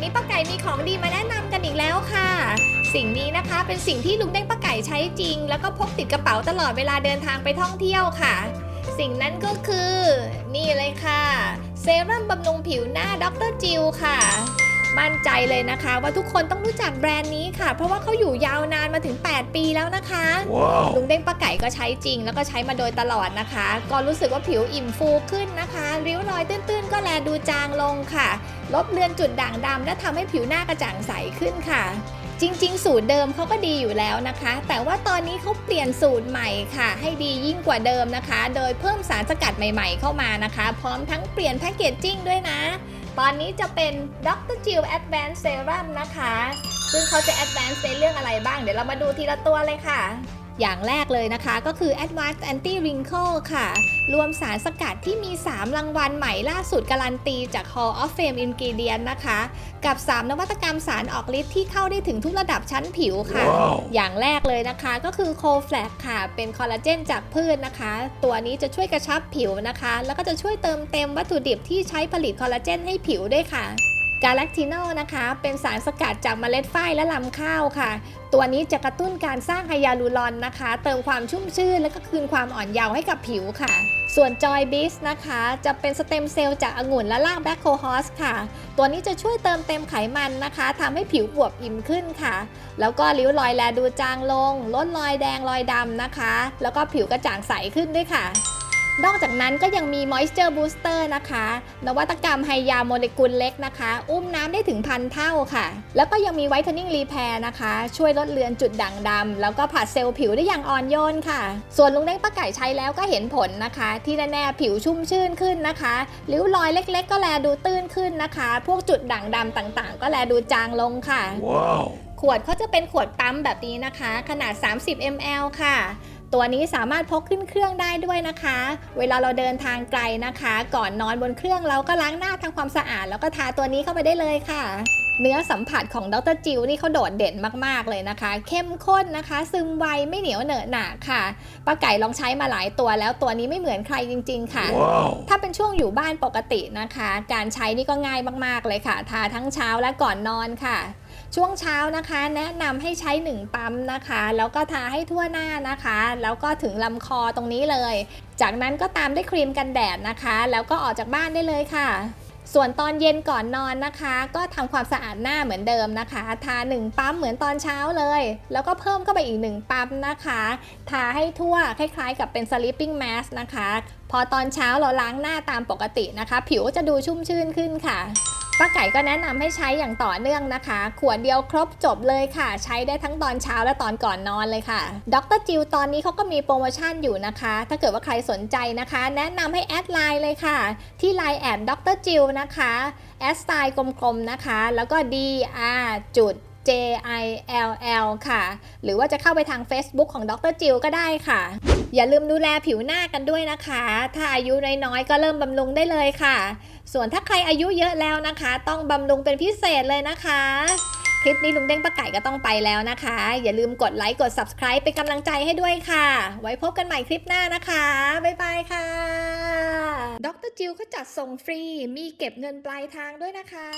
วันนี้ป้าไก่มีของดีมาแนะนำกันอีกแล้วค่ะ สิ่งนี้นะคะเป็นสิ่งที่ลุงเด้งป้าไก่ใช้จริง แล้วก็พกติดกระเป๋าตลอดเวลาเดินทางไปท่องเที่ยวค่ะ สิ่งนั้นก็คือ นี่เลยค่ะ เซรั่มบำรุงผิวหน้าดรจิลค่ะ มั่นใจเลยนะคะ ว่าทุกคนต้องรู้จักแบรนด์นี้ค่ะ เพราะว่าเขาอยู่ยาวนานมาถึง 8 ปีแล้วนะคะ Wow. ลุงเด้งป้าไก่ก็ใช้จริง แล้วก็ใช้มาโดยตลอดนะคะ ก็รู้สึกว่าผิวอิ่มฟูขึ้นนะคะ ริ้วรอยตื้นๆ ก็แลดูจางลงค่ะ ลบเลือนจุดด่างดำและทำให้ผิวหน้ากระจ่างใสขึ้นค่ะจริง ๆ สูตรเดิมเขาก็ดีอยู่แล้วนะคะ แต่ว่าตอนนี้เขาเปลี่ยนสูตรใหม่ค่ะ ให้ดียิ่งกว่าเดิมนะคะ โดยเพิ่มสารสกัดใหม่ ๆ เข้ามานะคะ พร้อมทั้งเปลี่ยนแพคเกจจิ้งด้วยนะ ตอนนี้จะเป็นดรจิลแอดวานซ์เซรั่มนะคะ ซึ่งเขาจะแอดแวนซ์ในเรื่องอะไรบ้าง เดี๋ยวเรามาดูทีละตัวเลยค่ะ อย่างแรกเลยนะคะ ก็คือ Advanced Anti Wrinkle ค่ะ รวมสารสกัดที่มี 3 รางวัลใหม่ล่าสุดการันตีจาก Hall of Fame Ingredient นะคะ กับ 3 นวัตกรรมสารออกฤทธิ์ที่เข้าได้ถึงทุกระดับชั้นผิวค่ะว้าวอย่างแรกเลยนะคะก็คือโคแฟลกค่ะ เป็นคอลลาเจนจากพืชนะคะ ตัวนี้จะช่วยกระชับผิวนะคะ แล้วก็จะช่วยเติมเต็มวัตถุดิบที่ใช้ผลิตคอลลาเจนให้ผิวด้วยค่ะ กาแลคตินอลนะคะ เป็นสารสกัดจากเมล็ดฝ้ายและลำข้าวค่ะ ตัวนี้จะกระตุ้นการสร้างไฮยาลูรอนนะคะ เติมความชุ่มชื่น และก็คืนความอ่อนเยาว์ให้กับผิวค่ะ ส่วนจอยบิสนะคะ จะเป็นสเต็มเซลล์จากองุ่นและรากแบคโคฮอสค่ะ ตัวนี้จะช่วยเติมเต็มไขมันนะคะทำให้ผิวอวบอิ่มขึ้นค่ะ แล้วก็ริ้วรอยแลดูจางลง ลดรอยแดงรอยดำนะคะ แล้วก็ผิวกระจ่างใสขึ้นด้วยค่ะ นอกจากนั้นก็ยังมี Moisture Booster นะคะ นวัตกรรมไฮยาโมเลกุลเล็กนะคะ อุ้มน้ำได้ถึงพันเท่าค่ะ แล้วก็ยังมี Whitening Repair นะคะ ช่วยลดเลือนจุดด่างดำแล้วก็ผัดเซลล์ผิวได้อย่างอ่อนโยนค่ะ ส่วนลุงเด้งป้าไก่ใช้แล้วก็เห็นผลนะคะ ที่แน่ๆผิวชุ่มชื่นขึ้นนะคะริ้วรอยเล็ก ๆ ก็แลดูตื้นขึ้นนะคะ พวกจุดด่างดำต่างๆ ก็แลดูจางลงค่ะ Wow. ขวดเขาจะเป็นขวดปั๊มแบบนี้นะคะ ขนาด 30 ml ค่ะ ตัวนี้สามารถพกขึ้นเครื่องได้ด้วยนะคะ เวลาเราเดินทางไกลนะคะ ก่อนนอนบนเครื่องเราก็ล้างหน้าทำความสะอาด แล้วก็ทาตัวนี้เข้าไปได้เลยค่ะ เนื้อสัมผัสของดรจิวนี่เขาโดดเด่นมาก ๆ เลยนะคะ เข้มข้นนะคะ ซึมไวไม่เหนียวเหนอะหนะค่ะป้าไก่ลองใช้มาหลายตัวแล้วตัวนี้ไม่เหมือนใครจริง ๆ ค่ะ Wow. ถ้าเป็นช่วงอยู่บ้านปกตินะคะ การใช้นี่ก็ง่ายมาก ๆ เลยค่ะ ทาทั้งเช้าและก่อนนอนค่ะช่วงเช้านะคะ แนะนำให้ใช้ 1 ปั๊มนะคะ แล้วก็ทาให้ทั่วหน้านะคะ แล้วก็ถึงลำคอตรงนี้เลย จากนั้นก็ตามด้วยครีมกันแดดนะคะ แล้วก็ออกจากบ้านได้เลยค่ะ ส่วนตอนเย็นก่อนนอนนะคะ ก็ทำความสะอาดหน้าเหมือนเดิมนะคะ ทา 1 ปั๊มเหมือนตอนเช้าเลย แล้วก็เพิ่มเข้าไปอีก 1 ปั๊มนะคะ ทาให้ทั่วคล้ายๆ กับเป็น sleeping mask นะคะ พอตอนเช้าเราล้างหน้าตามปกตินะคะ ผิวก็จะดูชุ่มชื่นขึ้นค่ะ ป้าไก่ก็แนะนำให้ใช้อย่างต่อเนื่องนะคะ ขวดเดียวครบจบเลยค่ะ ใช้ได้ทั้งตอนเช้าและตอนก่อนนอนเลยค่ะดรจิวตอนนี้เขาก็มีโปรโมชั่นอยู่นะคะ ถ้าเกิดว่าใครสนใจนะคะ แนะนำให้แอดไลน์เลยค่ะ ที่ไลน์แอดดรจิวนะคะแอดสไตล์กลมๆนะคะ แล้วก็ D R จุด J I L L ค่ะ หรือว่าจะเข้าไปทาง Facebook ของดรจิวก็ได้ค่ะ อย่าลืมดูแลผิวหน้ากันด้วยนะคะ ถ้าอายุน้อยๆ ก็เริ่มบำรุงได้เลยค่ะ ส่วนถ้าใครอายุเยอะแล้วนะคะ ต้องบำรุงเป็นพิเศษเลยนะคะ คลิปนี้ลุงเด้งป้าไก่ก็ต้องไปแล้วนะคะ อย่าลืมกดไลค์กด subscribe เป็นกำลังใจให้ด้วยค่ะ ไว้พบกันใหม่คลิปหน้านะคะ บ๊ายบายค่ะ ดรจิวเขาจัดส่งฟรี มีเก็บเงินปลายทางด้วยนะคะ